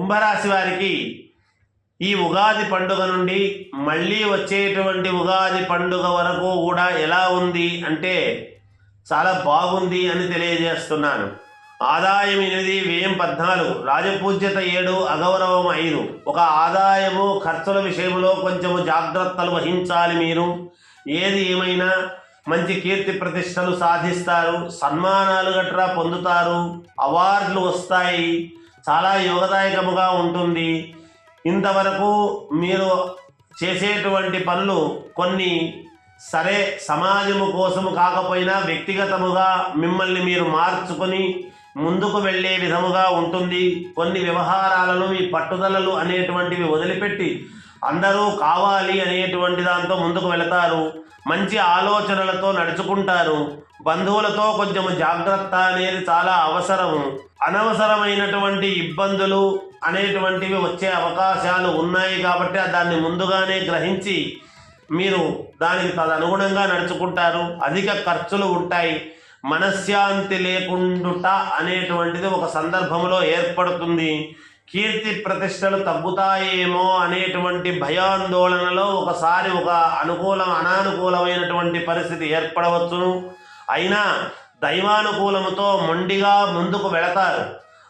కుంభరాశి వారికి ఈ ఉగాది పండుగ నుండి మళ్ళీ వచ్చేటువంటి ఉగాది పండుగ వరకు కూడా ఎలా ఉంది అంటే చాలా బాగుంది అని తెలియజేస్తున్నాను. ఆదాయం ఎనిమిది వ్యయం పద్నాలుగు రాజపూజ్యత ఏడు అగౌరవం ఐదు. ఒక ఆదాయము ఖర్చుల విషయంలో కొంచెము జాగ్రత్తలు వహించాలి మీరు. ఏది ఏమైనా మంచి కీర్తి ప్రతిష్టలు సాధిస్తారు సన్మానాలు గట్రా పొందుతారు అవార్డులు వస్తాయి చాలా యోగదాయకముగా ఉంటుంది. ఇంతవరకు మీరు చేసేటువంటి పనులు కొన్ని సరే సమాజము కోసము కాకపోయినా వ్యక్తిగతముగా మిమ్మల్ని మీరు మార్చుకొని ముందుకు వెళ్ళే విధముగా ఉంటుంది. కొన్ని వ్యవహారాలను మీ పట్టుదలలు అనేటువంటివి వదిలిపెట్టి అందరూ కావాలి అనేటువంటి దాంతో ముందుకు వెళతారు. మంచి ఆలోచనలతో నడుచుకుంటారు. బంధువులతో కొంచెం జాగ్రత్త అనేది చాలా అవసరము అనవసరమైనటువంటి ఇబ్బందులు అనేటువంటివి వచ్చే అవకాశాలు ఉన్నాయి కాబట్టి దాన్ని ముందుగానే గ్రహించి మీరు దానికి తదనుగుణంగా నడుచుకుంటారు. అధిక ఖర్చులు ఉంటాయి. మనశ్శాంతి లేకుండుట అనేటువంటిది ఒక సందర్భంలో ఏర్పడుతుంది. కీర్తి ప్రతిష్టలు తగ్గుతాయేమో అనేటువంటి భయాందోళనలో ఒకసారి ఒక అనుకూలం అనానుకూలమైనటువంటి పరిస్థితి ఏర్పడవచ్చును. అయినా దైవానుకూలముతో మొండిగా ముందుకు వెళతారు.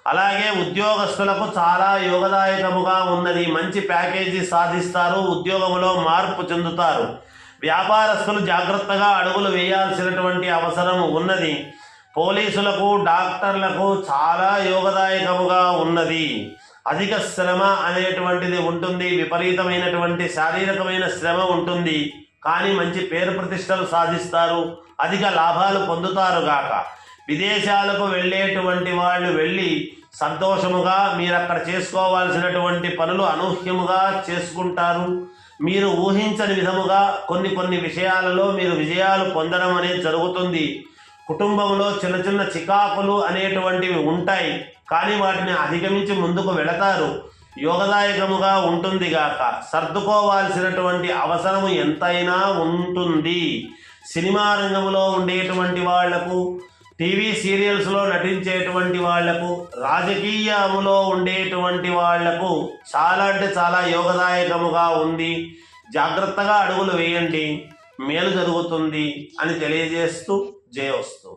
అలాగే ఉద్యోగస్తులకు చాలా యోగదాయకముగా ఉన్నది. మంచి ప్యాకేజీ సాధిస్తారు ఉద్యోగంలో మార్పు చెందుతారు. వ్యాపారస్తులు జాగ్రత్తగా అడుగులు వేయాల్సినటువంటి అవసరం ఉన్నది. పోలీసులకు డాక్టర్లకు చాలా యోగదాయకముగా ఉన్నది. అధిక శ్రమ అనేటువంటిది ఉంటుంది విపరీతమైనటువంటి శారీరకమైన శ్రమ ఉంటుంది. కానీ మంచి పేరు ప్రతిష్టలు సాధిస్తారు అధిక లాభాలు పొందుతారు గాక. విదేశాలకు వెళ్ళేటువంటి వాళ్ళు వెళ్ళి సంతోషముగా మీరు అక్కడ చేసుకోవాల్సినటువంటి పనులు అనూహ్యముగా చేసుకుంటారు. మీరు ఊహించని విధముగా కొన్ని కొన్ని విషయాలలో మీరు విజయాలు పొందడం అనేది జరుగుతుంది. కుటుంబంలో చిన్న చిన్న చికాకులు అనేటువంటివి ఉంటాయి కానీ వాటిని అధిగమించి ముందుకు వెళతారు. యోగదాయకముగా ఉంటుంది గాక సర్దుకోవాల్సినటువంటి అవసరం ఎంతైనా ఉంటుంది. సినిమా రంగంలో ఉండేటువంటి వాళ్ళకు టీవీ సీరియల్స్లో నటించేటువంటి వాళ్ళకు రాజకీయములో ఉండేటువంటి వాళ్ళకు చాలా అంటే చాలా యోగదాయకముగా ఉంది. జాగ్రత్తగా అడుగులు వేయండి. మేలు జరుగుతుంది అని తెలియజేస్తూ జయవస్తు